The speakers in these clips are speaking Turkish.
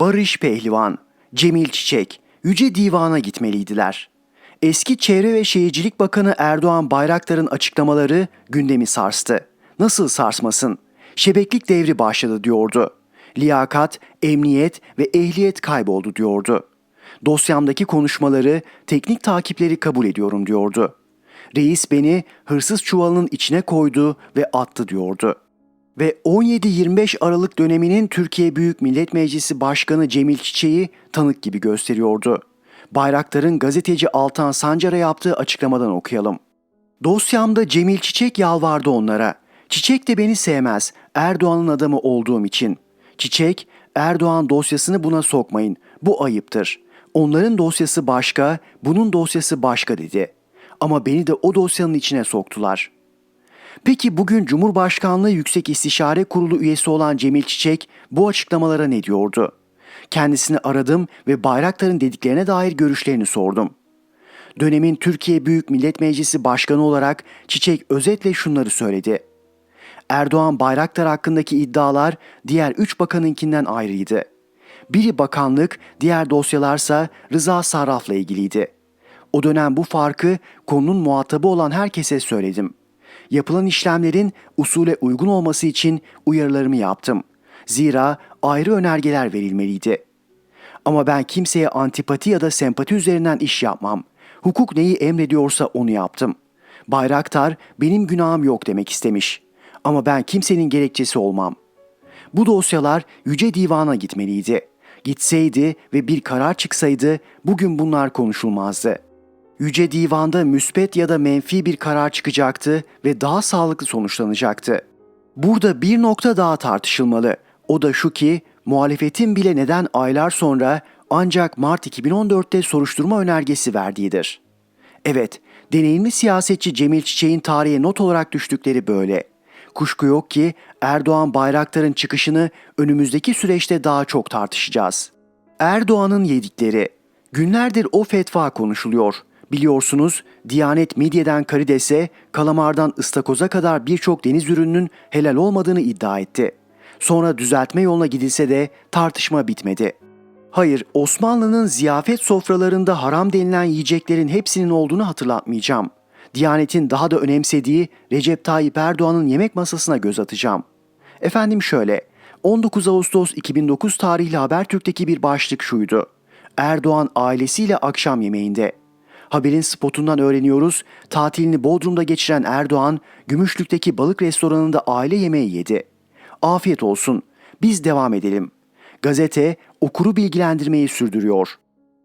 Barış Pehlivan, Cemil Çiçek, Yüce Divan'a gitmeliydiler. Eski Çevre ve Şehircilik Bakanı Erdoğan Bayraktar'ın açıklamaları gündemi sarstı. Nasıl sarsmasın? Şebeklik devri başladı diyordu. Liyakat, emniyet ve ehliyet kayboldu diyordu. Dosyamdaki konuşmaları, teknik takipleri kabul ediyorum diyordu. Reis beni hırsız çuvalının içine koydu ve attı diyordu. Ve 17-25 Aralık döneminin Türkiye Büyük Millet Meclisi Başkanı Cemil Çiçek'i tanık gibi gösteriyordu. Bayraktar'ın gazeteci Altan Sancar'a yaptığı açıklamadan okuyalım. Dosyamda Cemil Çiçek yalvardı onlara. Çiçek de beni sevmez, Erdoğan'ın adamı olduğum için. Çiçek, Erdoğan dosyasını buna sokmayın, bu ayıptır. Onların dosyası başka, bunun dosyası başka dedi. Ama beni de o dosyanın içine soktular.'' Peki bugün Cumhurbaşkanlığı Yüksek İstişare Kurulu üyesi olan Cemil Çiçek bu açıklamalara ne diyordu? Kendisini aradım ve Bayraktar'ın dediklerine dair görüşlerini sordum. Dönemin Türkiye Büyük Millet Meclisi Başkanı olarak Çiçek özetle şunları söyledi. Erdoğan Bayraktar hakkındaki iddialar diğer üç bakanınkinden ayrıydı. Biri bakanlık, diğer dosyalarsa Rıza Sarraf'la ilgiliydi. O dönem bu farkı konunun muhatabı olan herkese söyledim yapılan işlemlerin usule uygun olması için uyarılarımı yaptım. Zira ayrı önergeler verilmeliydi. Ama ben kimseye antipati ya da sempati üzerinden iş yapmam. Hukuk neyi emrediyorsa onu yaptım. Bayraktar benim günahım yok demek istemiş. Ama ben kimsenin gerekçesi olmam. Bu dosyalar Yüce Divan'a gitmeliydi. Gitseydi ve bir karar çıksaydı bugün bunlar konuşulmazdı.'' Yüce Divan'da müspet ya da menfi bir karar çıkacaktı ve daha sağlıklı sonuçlanacaktı. Burada bir nokta daha tartışılmalı. O da şu ki muhalefetin bile neden aylar sonra ancak Mart 2014'te soruşturma önergesi verdiğidir. Evet, deneyimli siyasetçi Cemil Çiçek'in tarihe not olarak düştükleri böyle. Kuşku yok ki Erdoğan Bayraktar'ın çıkışını önümüzdeki süreçte daha çok tartışacağız. Erdoğan'ın yedikleri. Günlerdir o fetva konuşuluyor. Biliyorsunuz Diyanet midyeden karidese, kalamardan ıstakoza kadar birçok deniz ürününün helal olmadığını iddia etti. Sonra düzeltme yoluna gidilse de tartışma bitmedi. Hayır, Osmanlı'nın ziyafet sofralarında haram denilen yiyeceklerin hepsinin olduğunu hatırlatmayacağım. Diyanet'in daha da önemsediği Recep Tayyip Erdoğan'ın yemek masasına göz atacağım. Efendim şöyle, 19 Ağustos 2009 tarihli Habertürk'teki bir başlık şuydu. Erdoğan ailesiyle akşam yemeğinde. Haberin spotundan öğreniyoruz, tatilini Bodrum'da geçiren Erdoğan, Gümüşlük'teki balık restoranında aile yemeği yedi. Afiyet olsun, biz devam edelim. Gazete okuru bilgilendirmeyi sürdürüyor.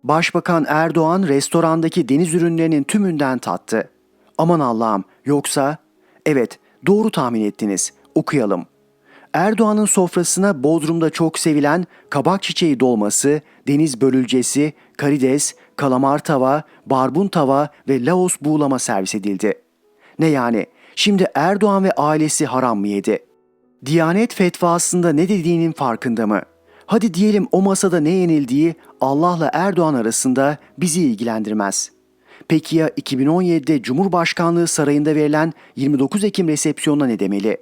Başbakan Erdoğan restorandaki deniz ürünlerinin tümünden tattı. Aman Allah'ım yoksa... Evet doğru tahmin ettiniz. Okuyalım. Erdoğan'ın sofrasına Bodrum'da çok sevilen kabak çiçeği dolması, deniz börülcesi, karides, kalamar tava, barbun tava ve laos buğulama servis edildi. Ne yani? Şimdi Erdoğan ve ailesi haram mı yedi? Diyanet fetvasında ne dediğinin farkında mı? Hadi diyelim o masada ne yenildiği Allah'la Erdoğan arasında bizi ilgilendirmez. Peki ya 2017'de Cumhurbaşkanlığı sarayında verilen 29 Ekim resepsiyonuna ne demeli?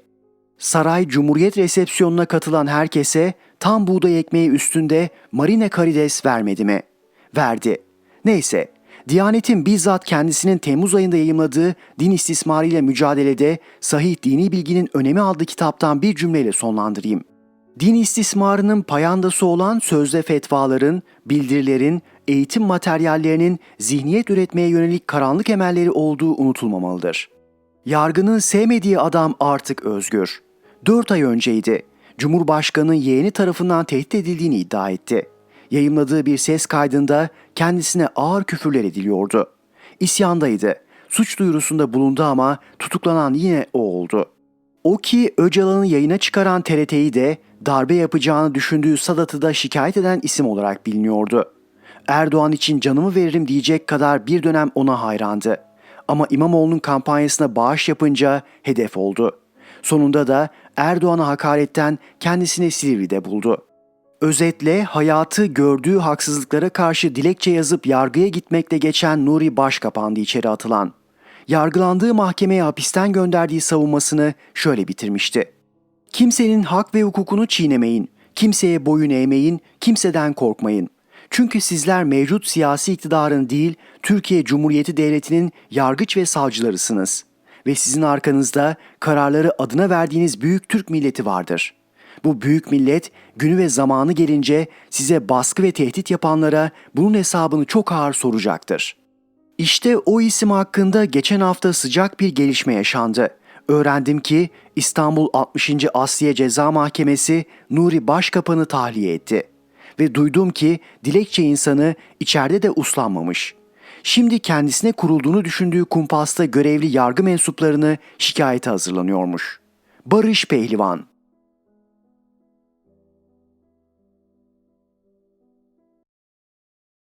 Saray Cumhuriyet resepsiyonuna katılan herkese tam buğday ekmeği üstünde marine karides vermedi mi? Verdi. Neyse, Diyanet'in bizzat kendisinin Temmuz ayında yayımladığı din istismarıyla mücadelede sahih dini bilginin önemi adlı kitaptan bir cümleyle sonlandırayım. Din istismarının payandası olan sözde fetvaların, bildirilerin, eğitim materyallerinin zihniyet üretmeye yönelik karanlık emelleri olduğu unutulmamalıdır. Yargının sevmediği adam artık özgür. 4 ay önceydi. Cumhurbaşkanı yeğeni tarafından tehdit edildiğini iddia etti. Yayımladığı bir ses kaydında kendisine ağır küfürler ediliyordu. İsyandaydı. Suç duyurusunda bulundu ama tutuklanan yine o oldu. O ki Öcalan'ı yayına çıkaran TRT'yi de darbe yapacağını düşündüğü Sadat'ı da şikayet eden isim olarak biliniyordu. Erdoğan için canımı veririm diyecek kadar bir dönem ona hayrandı. Ama İmamoğlu'nun kampanyasına bağış yapınca hedef oldu. Sonunda da Erdoğan'a hakaretten kendisini Silivri'de buldu. Özetle hayatı gördüğü haksızlıklara karşı dilekçe yazıp yargıya gitmekle geçen Nuri Başkapan'dı içeri atılan. Yargılandığı mahkemeye hapisten gönderdiği savunmasını şöyle bitirmişti. Kimsenin hak ve hukukunu çiğnemeyin. Kimseye boyun eğmeyin, kimseden korkmayın. Çünkü sizler mevcut siyasi iktidarın değil, Türkiye Cumhuriyeti Devleti'nin yargıç ve savcılarısınız. Ve sizin arkanızda kararları adına verdiğiniz büyük Türk milleti vardır. Bu büyük millet günü ve zamanı gelince size baskı ve tehdit yapanlara bunun hesabını çok ağır soracaktır. İşte o isim hakkında geçen hafta sıcak bir gelişme yaşandı. Öğrendim ki İstanbul 60. Asliye Ceza Mahkemesi Nuri Başkapan'ı tahliye etti. Ve duydum ki dilekçe insanı içeride de uslanmamış. Şimdi kendisine kurulduğunu düşündüğü kumpasta görevli yargı mensuplarını şikayete hazırlanıyormuş. Barış Pehlivan